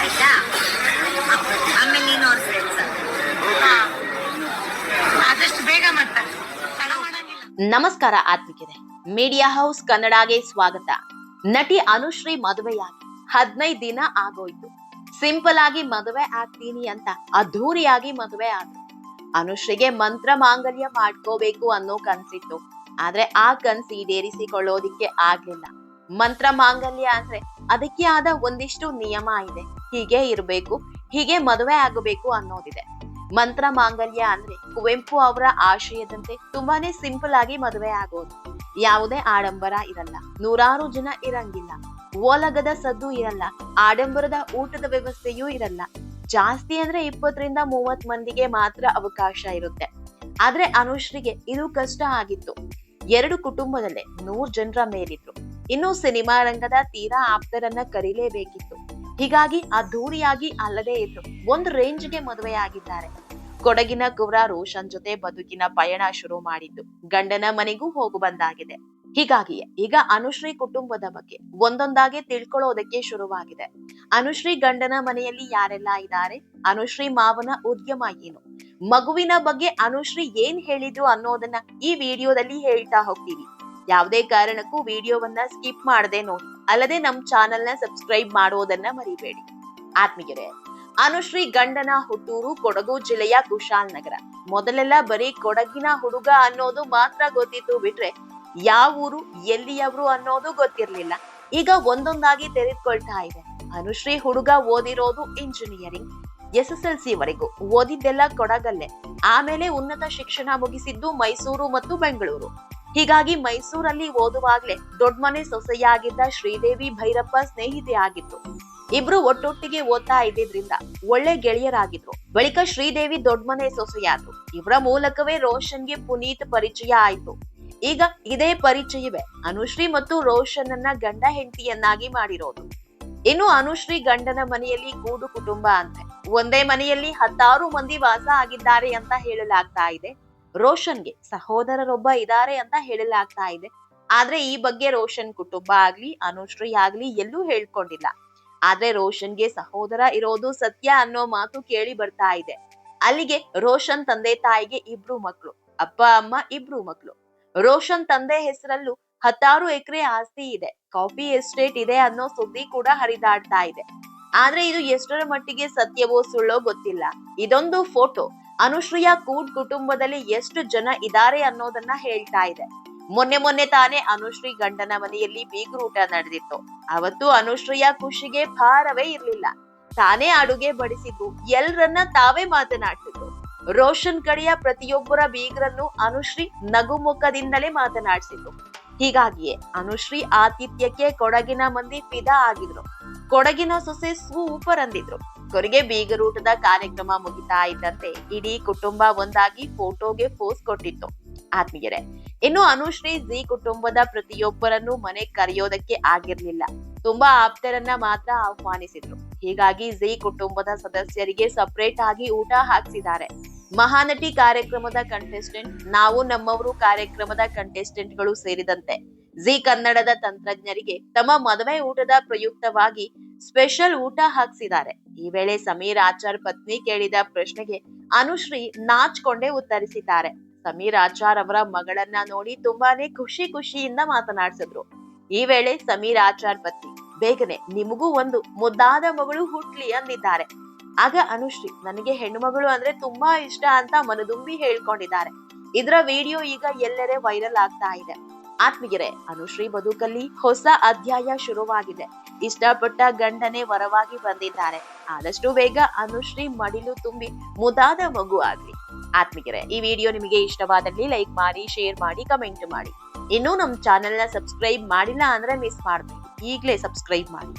ಆಯ್ತಾ ಆಮೇಲೆ ನೀನು ಅವ್ರ ಆದಷ್ಟು ಬೇಗ ನಮಸ್ಕಾರ ಆತ್ಮಿಕಿದೆ ಮೀಡಿಯಾ ಹೌಸ್ ಕನ್ನಡಗೆ ಸ್ವಾಗತ. ನಟಿ ಅನುಶ್ರೀ ಮದುವೆಯಾಗಿ ಹದಿನೈದು ದಿನ ಆಗೋಯ್ತು. ಸಿಂಪಲ್ ಆಗಿ ಮದುವೆ ಆಗ್ತೀನಿ ಅಂತ ಅದ್ಧೂರಿಯಾಗಿ ಮದುವೆ ಆದ್ರು. ಅನುಶ್ರೀಗೆ ಮಂತ್ರ ಮಾಂಗಲ್ಯ ಮಾಡ್ಕೋಬೇಕು ಅನ್ನೋ ಕನ್ಸಿತ್ತು. ಆದ್ರೆ ಆ ಕನ್ಸು ಈಡೇರಿಸಿಕೊಳ್ಳೋದಿಕ್ಕೆ ಆಗ್ಲಿಲ್ಲ. ಮಂತ್ರ ಮಾಂಗಲ್ಯ ಅಂದ್ರೆ ಅದಕ್ಕೆ ಆದ ಒಂದಿಷ್ಟು ನಿಯಮ ಇದೆ. ಹೀಗೆ ಇರಬೇಕು, ಹೀಗೆ ಮದುವೆ ಆಗಬೇಕು ಅನ್ನೋದಿದೆ. ಮಂತ್ರ ಮಾಂಗಲ್ಯ ಅಂದ್ರೆ ಕುವೆಂಪು ಅವರ ಆಶಯದಂತೆ ತುಂಬಾನೇ ಸಿಂಪಲ್ ಆಗಿ ಮದುವೆ ಆಗೋದು. ಯಾವುದೇ ಆಡಂಬರ ಇರಲ್ಲ, ನೂರಾರು ಜನ ಇರಂಗಿಲ್ಲ, ಓಲಗದ ಸದ್ದು ಇರಲ್ಲ, ಆಡಂಬರದ ಊಟದ ವ್ಯವಸ್ಥೆಯೂ ಇರಲ್ಲ. ಜಾಸ್ತಿ ಅಂದ್ರೆ ಇಪ್ಪತ್ತರಿಂದ ಮೂವತ್ ಮಂದಿಗೆ ಮಾತ್ರ ಅವಕಾಶ ಇರುತ್ತೆ. ಆದ್ರೆ ಅನುಶ್ರೀಗೆ ಇದು ಕಷ್ಟ ಆಗಿತ್ತು. ಎರಡು ಕುಟುಂಬದಲ್ಲೇ ನೂರ್ ಜನರ ಮೇಲಿದ್ರು. ಇನ್ನು ಸಿನಿಮಾ ರಂಗದ ತೀರಾ ಆಪ್ತರನ್ನ ಕರೀಲೇಬೇಕಿತ್ತು. ಹೀಗಾಗಿ ಅದ್ಧೂರಿಯಾಗಿ ಅಲ್ಲದೇ ಇತ್ತು ಒಂದು ರೇಂಜ್ಗೆ ಮದುವೆಯಾಗಿದ್ದಾರೆ. ಕೊಡಗಿನ ಕುವರ ರೋಷನ್ ಜೊತೆ ಬದುಕಿನ ಪಯಣ ಶುರು ಮಾಡಿದ್ದು ಗಂಡನ ಮನೆಗೂ ಹೋಗು ಬಂದಾಗಿದೆ. ಹೀಗಾಗಿಯೇ ಈಗ ಅನುಶ್ರೀ ಕುಟುಂಬದ ಬಗ್ಗೆ ಒಂದೊಂದಾಗಿ ತಿಳ್ಕೊಳ್ಳೋದಕ್ಕೆ ಶುರುವಾಗಿದೆ. ಅನುಶ್ರೀ ಗಂಡನ ಮನೆಯಲ್ಲಿ ಯಾರೆಲ್ಲ ಇದ್ದಾರೆ? ಅನುಶ್ರೀ ಮಾವನ ಉದ್ಯಮ ಏನು? ಮಗುವಿನ ಬಗ್ಗೆ ಅನುಶ್ರೀ ಏನ್ ಹೇಳಿದ್ರು ಅನ್ನೋದನ್ನ ಈ ವಿಡಿಯೋದಲ್ಲಿ ಹೇಳ್ತಾ ಹೋಗ್ತೀವಿ. ಯಾವುದೇ ಕಾರಣಕ್ಕೂ ವಿಡಿಯೋವನ್ನ ಸ್ಕಿಪ್ ಮಾಡದೆ ನೋಡಿ. ಅಲ್ಲದೆ ನಮ್ ಚಾನೆಲ್ನ ಸಬ್ಸ್ಕ್ರೈಬ್ ಮಾಡೋದನ್ನ ಮರಿಬೇಡಿ. ಆತ್ಮೀಯರೇ, ಅನುಶ್ರೀ ಗಂಡನ ಹುಟ್ಟೂರು ಕೊಡಗು ಜಿಲ್ಲೆಯ ಕುಶಾಲ್ ನಗರ. ಮೊದಲೆಲ್ಲ ಬರೀ ಕೊಡಗಿನ ಹುಡುಗ ಅನ್ನೋದು ಮಾತ್ರ ಗೊತ್ತಿತ್ತು ಬಿಟ್ರೆ ಯಾವ ಊರು, ಎಲ್ಲಿಯವರು ಅನ್ನೋದು ಗೊತ್ತಿರ್ಲಿಲ್ಲ. ಈಗ ಒಂದೊಂದಾಗಿ ತೆರೆದುಕೊಳ್ತಾ ಇದೆ. ಅನುಶ್ರೀ ಹುಡುಗ ಓದಿರೋದು engineering. S S L C ವರೆಗೂ ಓದಿದ್ದೆಲ್ಲ ಕೊಡಗಲ್ಲೇ. ಆಮೇಲೆ ಉನ್ನತ ಶಿಕ್ಷಣ ಮುಗಿಸಿದ್ದು ಮೈಸೂರು ಮತ್ತು ಬೆಂಗಳೂರು. ಹೀಗಾಗಿ ಮೈಸೂರಲ್ಲಿ ಓದುವಾಗ್ಲೇ ದೊಡ್ಮನೆ ಸೊಸೆಯಾಗಿದ್ದ ಶ್ರೀದೇವಿ ಭೈರಪ್ಪ ಸ್ನೇಹಿತೆ ಆಗಿತ್ತು ಇಬ್ರು ಒಟ್ಟೊಟ್ಟಿಗೆ ಓದ್ತಾ ಇದ್ದಿದ್ರಿಂದ ಒಳ್ಳೆ ಗೆಳೆಯರಾಗಿದ್ರು. ಬಳಿಕ ಶ್ರೀದೇವಿ ದೊಡ್ಡಮನೆ ಸೊಸೆಯಾದ್ರು. ಇವರ ಮೂಲಕವೇ ರೋಷನ್ಗೆ ಪುನೀತ್ ಪರಿಚಯ ಆಯ್ತು. ಈಗ ಇದೇ ಪರಿಚಯವೇ. ಅನುಶ್ರೀ ಮತ್ತು ರೋಷನ್ ಅನ್ನ ಗಂಡ ಹೆಂಡತಿಯನ್ನಾಗಿ ಮಾಡಿರೋದು. ಇನ್ನು ಅನುಶ್ರೀ ಗಂಡನ ಮನೆಯಲ್ಲಿ ಗೂಡು ಕುಟುಂಬ ಅಂತೆ. ಒಂದೇ ಮನೆಯಲ್ಲಿ ಹತ್ತಾರು ಮಂದಿ ವಾಸ ಆಗಿದ್ದಾರೆ ಅಂತ ಹೇಳಲಾಗ್ತಾ ಇದೆ. ರೋಷನ್ಗೆ ಸಹೋದರರೊಬ್ಬ ಇದ್ದಾರೆ ಅಂತ ಹೇಳಲಾಗ್ತಾ ಇದೆ. ಆದ್ರೆ ಈ ಬಗ್ಗೆ ರೋಷನ್ ಕುಟುಂಬ ಆಗ್ಲಿ, ಅನುಶ್ರೀ ಆಗ್ಲಿ ಎಲ್ಲೂ ಹೇಳ್ಕೊಂಡಿಲ್ಲ. ಆದ್ರೆ ರೋಷನ್ಗೆ ಸಹೋದರ ಇರೋದು ಸತ್ಯ ಅನ್ನೋ ಮಾತು ಕೇಳಿ ಬರ್ತಾ ಇದೆ. ಅಲ್ಲಿಗೆ ರೋಷನ್ ತಂದೆ ತಾಯಿಗೆ ಇಬ್ರು ಮಕ್ಳು, ಅಪ್ಪ, ಅಮ್ಮ ಇಬ್ರು ಮಕ್ಳು. ರೋಷನ್ ತಂದೆ ಹೆಸರಲ್ಲೂ ಹತ್ತಾರು ಎಕರೆ ಆಸ್ತಿ ಇದೆ. ಕಾಫಿ ಎಸ್ಟೇಟ್ ಇದೆ ಅನ್ನೋ ಸುದ್ದಿ ಕೂಡ ಹರಿದಾಡ್ತಾ ಇದೆ. ಆದ್ರೆ ಇದು ಎಷ್ಟರ ಮಟ್ಟಿಗೆ ಸತ್ಯವೋ ಸುಳ್ಳೋ ಗೊತ್ತಿಲ್ಲ. ಇದೊಂದು ಫೋಟೋ. ಅನುಶ್ರೀಯ ಕೂಟ್ ಕುಟುಂಬದಲ್ಲಿ ಎಷ್ಟು ಜನ ಇದ್ದಾರೆ ಅನ್ನೋದನ್ನ ಹೇಳ್ತಾ ಇದೆ. ಮೊನ್ನೆ ಮೊನ್ನೆ ತಾನೇ ಅನುಶ್ರೀ ಗಂಡನ ಮನೆಯಲ್ಲಿ ಬೀಗ್ರೂಟ ನಡೆದಿತ್ತು. ಅವತ್ತು ಅನುಶ್ರೀಯ ಖುಷಿಗೆ ಭಾರವೇ ಇರ್ಲಿಲ್ಲ. ತಾನೇ ಅಡುಗೆ ಬಡಿಸಿದ್ದು, ಎಲ್ರನ್ನ ತಾವೇ ಮಾತನಾಡ್ತಿದ್ರು. ರೋಷನ್ ಕಡೆಯ ಪ್ರತಿಯೊಬ್ಬರ ಬೀಗ್ರನ್ನು ಅನುಶ್ರೀ ನಗುಮುಖದಿಂದಲೇ ಮಾತನಾಡಿಸಿದ್ರು. ಹೀಗಾಗಿಯೇ ಅನುಶ್ರೀ ಆತಿಥ್ಯಕ್ಕೆ ಕೊಡಗಿನ ಮಂದಿ ಫಿದಾ ಆಗಿದ್ರು. ಕೊಡಗಿನ ಸೊಸೆ ಸೂಪರ್ ಅಂದಿದ್ರು ಕೊನೆಗೆ ಬೀಗರೂಟದ ಕಾರ್ಯಕ್ರಮ ಮುಗಿತಾ ಇದ್ದಂತೆ ಇಡೀ ಕುಟುಂಬ ಒಂದಾಗಿ ಫೋಟೋಗೆ ಪೋಸ್ ಕೊಟ್ಟಿತ್ತು. ಆತ್ಮೀಯರೇ, ಇನ್ನು ಅನುಶ್ರೀ ಜಿ ಕುಟುಂಬದ ಪ್ರತಿಯೊಬ್ಬರನ್ನು ಮನೆ ಕರೆಯೋದಕ್ಕೆ ಆಗಿರ್ಲಿಲ್ಲ. ತುಂಬಾ ಆಪ್ತರನ್ನ ಮಾತ್ರ ಆಹ್ವಾನಿಸಿದ್ರು. ಹೀಗಾಗಿ ಜಿ ಕುಟುಂಬದ ಸದಸ್ಯರಿಗೆ ಸಪರೇಟ್ ಆಗಿ ಊಟ ಹಾಕಿಸಿದ್ದಾರೆ. ಮಹಾನಟಿ ಕಾರ್ಯಕ್ರಮದ ಕಂಟೆಸ್ಟೆಂಟ್ ನಾವು ನಮ್ಮವರು ಕಾರ್ಯಕ್ರಮದ ಕಂಟೆಸ್ಟೆಂಟ್ಗಳು ಸೇರಿದಂತೆ. ಜಿ ಕನ್ನಡದ ತಂತ್ರಜ್ಞರಿಗೆ ತಮ್ಮ ಮದುವೆ ಊಟದ ಪ್ರಯುಕ್ತವಾಗಿ ಸ್ಪೆಷಲ್ ಊಟ ಹಾಕ್ಸಿದ್ದಾರೆ. ಈ ವೇಳೆ ಸಮೀರ್ ಆಚಾರ್ ಪತ್ನಿ ಕೇಳಿದ ಪ್ರಶ್ನೆಗೆ ಅನುಶ್ರೀ ನಾಚ್ಕೊಂಡೇ ಉತ್ತರಿಸಿದ್ದಾರೆ. ಸಮೀರ್ ಆಚಾರ್ ಅವರ ಮಗಳನ್ನ ನೋಡಿ ತುಂಬಾನೇ ಖುಷಿ ಖುಷಿಯಿಂದ ಮಾತನಾಡಿಸಿದ್ರು. ಈ ವೇಳೆ ಸಮೀರ್ ಆಚಾರ್ ಪತ್ನಿ, ಬೇಗನೆ ನಿಮಗೂ ಒಂದು ಮುದ್ದಾದ ಮಗಳು ಹುಟ್ಲಿ ಅಂದಿದ್ದಾರೆ. ಆಗ ಅನುಶ್ರೀ, ನನಗೆ ಹೆಣ್ಣುಮಗಳು ಅಂದ್ರೆ ತುಂಬಾ ಇಷ್ಟ ಅಂತ ಮನದುಂಬಿ ಹೇಳ್ಕೊಂಡಿದ್ದಾರೆ. ಇದರ ವಿಡಿಯೋ ಈಗ ಎಲ್ಲೆಡೆ ವೈರಲ್ ಆಗ್ತಾ ಇದೆ. ಆತ್ಮೀಯರೇ, ಅನುಶ್ರೀ ಬದುಕಲ್ಲಿ ಹೊಸ ಅಧ್ಯಾಯ ಶುರುವಾಗಿದೆ. ಇಷ್ಟಪಟ್ಟ ಗಂಡನೇ ವರವಾಗಿ ಬಂದಿದ್ದಾರೆ. ಆದಷ್ಟು ಬೇಗ ಅನುಶ್ರೀ ಮಡಿಲು ತುಂಬಿ ಮುದಾದ ಮಗು ಆಗ್ಲಿ. ಆತ್ಮೀಯರೇ, ಈ ವಿಡಿಯೋ ನಿಮಗೆ ಇಷ್ಟವಾದಲ್ಲಿ ಲೈಕ್ ಮಾಡಿ, ಶೇರ್ ಮಾಡಿ, ಕಮೆಂಟ್ ಮಾಡಿ. ಇನ್ನೂ ನಮ್ ಚಾನೆಲ್ನ ಸಬ್ಸ್ಕ್ರೈಬ್ ಮಾಡಿಲ್ಲ ಅಂದ್ರೆ ಮಿಸ್ ಮಾಡ್ಬೇಡಿ. ಈಗ್ಲೇ ಸಬ್ಸ್ಕ್ರೈಬ್ ಮಾಡಿ.